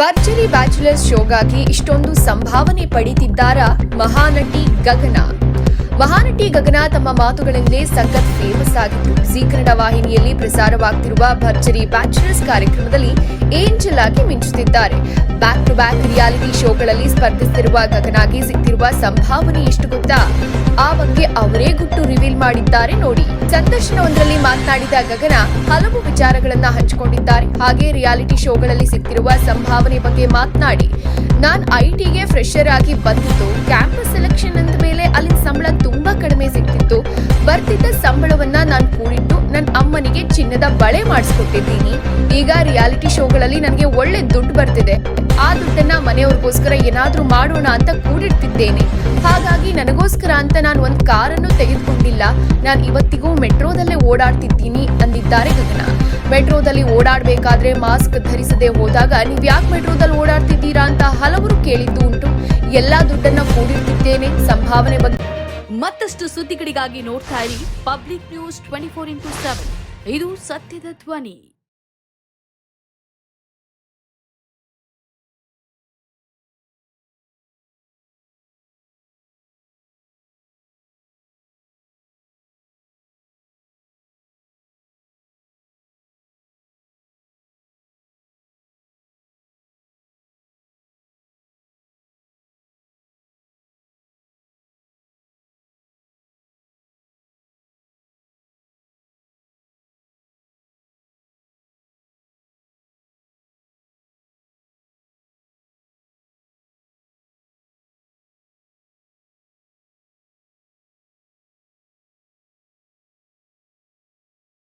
ಭರ್ಜರಿ ಬ್ಯಾಚುಲರ್ಸ್ ಶೋಗಾಗಿ ಇಷ್ಟೊಂದು ಸಂಭಾವನೆ ಪಡೀತಿದ್ದಾರಾ ಮಹಾನಟಿ ಗಗನ? ಮಹಾನಟಿ ಗಗನ ತಮ್ಮ ಮಾತುಗಳಲ್ಲೇ ಸಖತ್ ಫೇಮಸ್ ಆಗಿತ್ತು. ಜೀ ಕನ್ನಡ ವಾಹಿನಿಯಲ್ಲಿ ಪ್ರಸಾರವಾಗ್ತಿರುವ ಭರ್ಜರಿ ಬ್ಯಾಚುಲರ್ಸ್ ಕಾರ್ಯಕ್ರಮದಲ್ಲಿ ಏಂಜಲ್ ಆಗಿ ಮಿಂಚುತ್ತಿದ್ದಾರೆ. ಬ್ಯಾಕ್ ಟು ಬ್ಯಾಕ್ ರಿಯಾಲಿಟಿ ಶೋಗಳಲ್ಲಿ ಸ್ಪರ್ಧಿಸುತ್ತಿರುವ ಗಗನಾಗೆ ಸಿಕ್ಕಿರುವ ಸಂಭಾವನೆ ಎಷ್ಟು ಗೊತ್ತಾ? ಆ ಬಗ್ಗೆ ಅವರೇ ಗುಟ್ಟು ರಿವೀಲ್ ಮಾಡಿದ್ದಾರೆ ನೋಡಿ. ಸಂದರ್ಶನವೊಂದರಲ್ಲಿ ಮಾತನಾಡಿದ ಗಗನ, ಹಲವು ವಿಚಾರಗಳನ್ನ ಹಂಚಿಕೊಂಡಿದ್ದಾರೆ. ಹಾಗೆ ರಿಯಾಲಿಟಿ ಶೋಗಳಲ್ಲಿ ಸಿಕ್ಕಿರುವ ಸಂಭಾವನೆ ಬಗ್ಗೆ ಮಾತನಾಡಿ. ನಾನ್ ಐಟಿಗೆ ಫ್ರೆಶರ್ ಆಗಿ ಬಂದಿದ್ದು ಕ್ಯಾಂಪಸ್ ಸೆಲೆಕ್ಷನ್ ಅಂದ ಮೇಲೆ ಅಮ್ಮನಿಗೆ ಚಿನ್ನದ ಬಳೆ ಮಾಡಿಸ್ಕೊಟ್ಟಿದ್ದೀನಿ. ಈಗ ರಿಯಾಲಿಟಿ ಶೋಗಳಲ್ಲಿ ನನಗೆ ಒಳ್ಳೆ ದುಡ್ಡು ಬರ್ತಿದೆ. ಆ ದುಡ್ಡನ್ನ ಮನೆಯವ್ರಿಗೋಸ್ಕರ ಏನಾದ್ರೂ ಮಾಡೋಣ ಅಂತ ಕೂಡಿಡ್ತಿದ್ದೇನೆ. ಹಾಗಾಗಿ ನನಗೋಸ್ಕರ ಅಂತ ನಾನು ಒಂದು ಕಾರನ್ನು ತೆಗೆದುಕೊಂಡಿಲ್ಲ. ನಾನು ಇವತ್ತಿಗೂ ಮೆಟ್ರೋದಲ್ಲೇ ಓಡಾಡ್ತಿದ್ದೀನಿ ಅಂದಿದ್ದಾರೆ ಗಗನ. ಮೆಟ್ರೋದಲ್ಲಿ ಓಡಾಡಬೇಕಾದ್ರೆ ಮಾಸ್ಕ್ ಧರಿಸದೆ ಹೋದಾಗ ನೀವು ಯಾಕೆ ಮೆಟ್ರೋದಲ್ಲಿ ಓಡಾಡ್ತಿದ್ದೀರಾ ಅಂತ ಹಲವರು ಕೇಳಿದ್ದು ಉಂಟು. ಎಲ್ಲಾ ದುಡ್ಡನ್ನ ಕೂಡಿಡ್ತಿದ್ದೇನೆ ಸಂಭಾವನೆ ಬಗ್ಗೆ. ಮತ್ತಷ್ಟು ಸುದ್ದಿಗಳಿಗಾಗಿ ನೋಡ್ತಾ ಇರಿ public news twenty four into seven ಇದು ಸತ್ಯದ ಧ್ವನಿ.